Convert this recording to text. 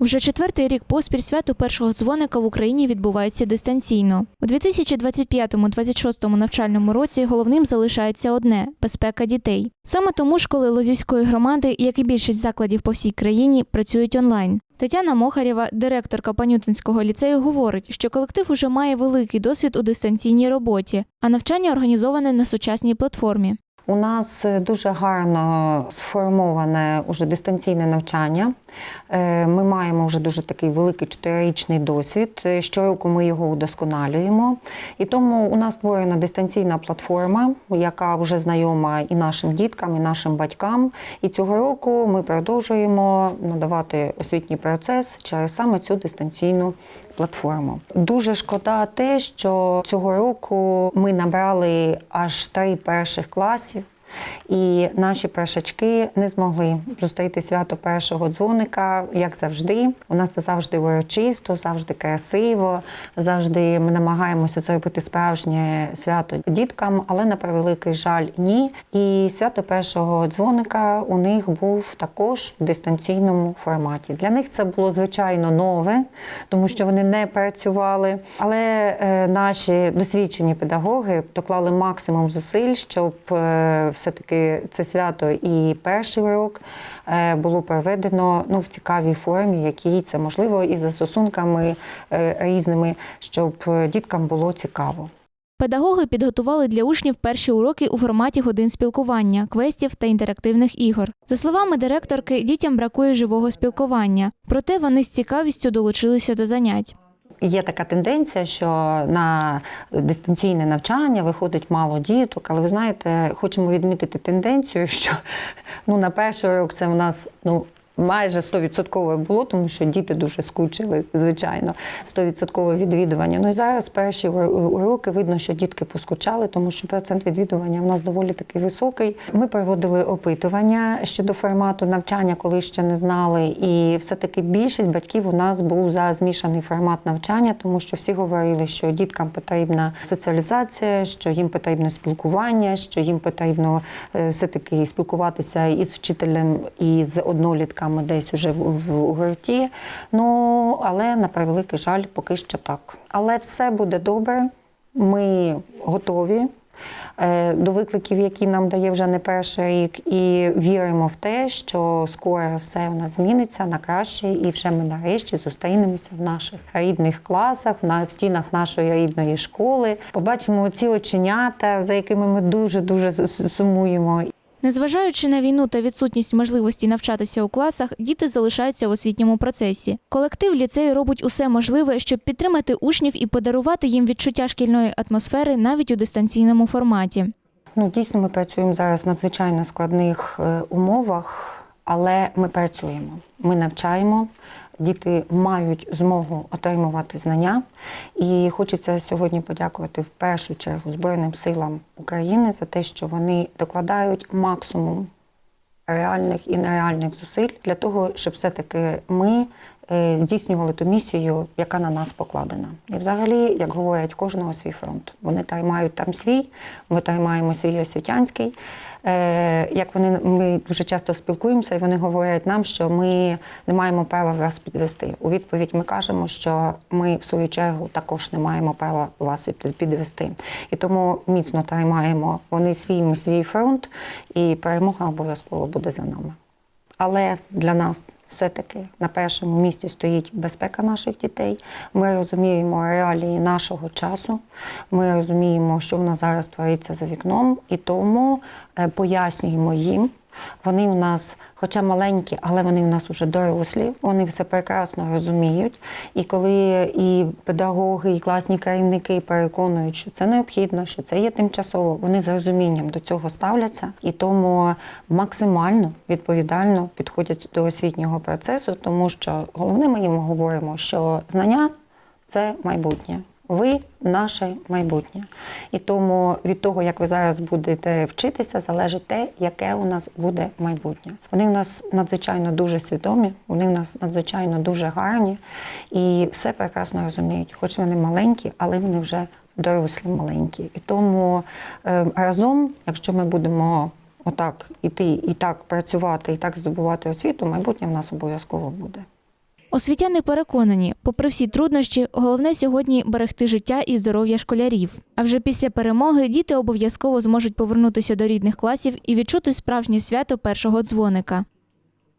Вже четвертий рік поспіль свято першого дзвоника в Україні відбувається дистанційно. У 2025-26 навчальному році головним залишається одне безпека дітей. Саме тому школи Лозівської громади, як і більшість закладів по всій країні, працюють онлайн. Тетяна Мохарєва, директорка Панютинського ліцею, говорить, що колектив уже має великий досвід у дистанційній роботі, а навчання організоване на сучасній платформі. У нас е, дуже гарно сформоване уже дистанційне навчання. Е, Ми маємо вже дуже такий великий чотирирічний досвід. Е, Щороку ми його удосконалюємо. І тому у нас створена дистанційна платформа, яка вже знайома і нашим діткам, і нашим батькам. І цього року ми продовжуємо надавати освітній процес через саме цю дистанційну платформу. Дуже шкода те, що цього року ми набрали аж три перших класів. І наші першачки не змогли зустріти свято першого дзвоника, як завжди. У нас це завжди урочисто, завжди красиво, завжди ми намагаємося зробити справжнє свято діткам, але на превеликий жаль, ні. І свято першого дзвоника у них був також в дистанційному форматі. Для них це було звичайно нове, тому що вони не працювали. Але е, наші досвідчені педагоги доклали максимум зусиль, щоб е, все-таки це свято і перший урок е, було проведено ну, в цікавій формі, якій це можливо, і за стосунками е, різними, щоб е, діткам було цікаво. Педагоги підготували для учнів перші уроки у форматі годин спілкування, квестів та інтерактивних ігор. За словами директорки, дітям бракує живого спілкування, проте вони з цікавістю долучилися до занять. Є така тенденція, що на дистанційне навчання виходить мало діток, але ви знаєте, хочемо відмітити тенденцію, що ну, на перший рік це у нас ну, майже 100% було, тому що діти дуже скучили, звичайно, 100% відвідування. Ну і зараз перші уроки видно, що дітки поскучали, тому що процент відвідування у нас доволі таки високий. Ми проводили опитування щодо формату навчання, коли ще не знали. І все-таки більшість батьків у нас був за змішаний формат навчання, тому що всі говорили, що діткам потрібна соціалізація, що їм потрібно спілкування, що їм потрібно е, все-таки спілкуватися із вчителем і з однолітками десь уже в, гурті. Ну, але на превеликий жаль, поки що так. Але все буде добре. Ми готові е, до викликів, які нам дає вже не перший рік, і віримо в те, що скоро все у нас зміниться на краще, і вже ми нарешті зустрінемося в наших рідних класах, в стінах нашої рідної школи. Побачимо ці оченята, за якими ми дуже дуже сумуємо. Незважаючи на війну та відсутність можливості навчатися у класах, діти залишаються в освітньому процесі. Колектив ліцею робить усе можливе, щоб підтримати учнів і подарувати їм відчуття шкільної атмосфери навіть у дистанційному форматі. Ну, дійсно, ми працюємо зараз в надзвичайно складних е, умовах, але ми працюємо. Ми навчаємо. Діти мають змогу отримувати знання. І хочеться сьогодні подякувати в першу чергу Збройним силам України за те, що вони докладають максимум реальних і нереальних зусиль для того, щоб все-таки ми здійснювали ту місію, яка на нас покладена. І взагалі, як говорять, кожного свій фронт. Вони таймають там свій, ми таймаємо свій освітянський. Е, Як вони ми дуже часто спілкуємося, і вони говорять нам, що ми не маємо права вас підвести. У відповідь ми кажемо, що ми в свою чергу також не маємо права вас підвести. І тому міцно тримаємо вони свій, свій фронт, і перемога обов'язково буде за нами. Але для нас все-таки на першому місці стоїть безпека наших дітей. Ми розуміємо реалії нашого часу. Ми розуміємо, що в нас зараз твориться за вікном, і тому е, пояснюємо їм. Вони у нас, хоча маленькі, але вони у нас вже дорослі, вони все прекрасно розуміють. І коли і педагоги, і класні керівники переконують, що це необхідно, що це є тимчасово, вони з розумінням до цього ставляться і тому максимально відповідально підходять до освітнього процесу, тому що головне ми їм говоримо, що знання це майбутнє. Ви наше майбутнє. І тому від того, як ви зараз будете вчитися, залежить те, яке у нас буде майбутнє. Вони у нас надзвичайно дуже свідомі, вони у нас надзвичайно дуже гарні і все прекрасно розуміють. Хоч вони маленькі, але вони вже дорослі маленькі. І тому е, разом, якщо ми будемо отак іти і так працювати, і так здобувати освіту, майбутнє в нас обов'язково буде. Освітяни переконані, попри всі труднощі, головне сьогодні берегти життя і здоров'я школярів. А вже після перемоги діти обов'язково зможуть повернутися до рідних класів і відчути справжнє свято першого дзвоника.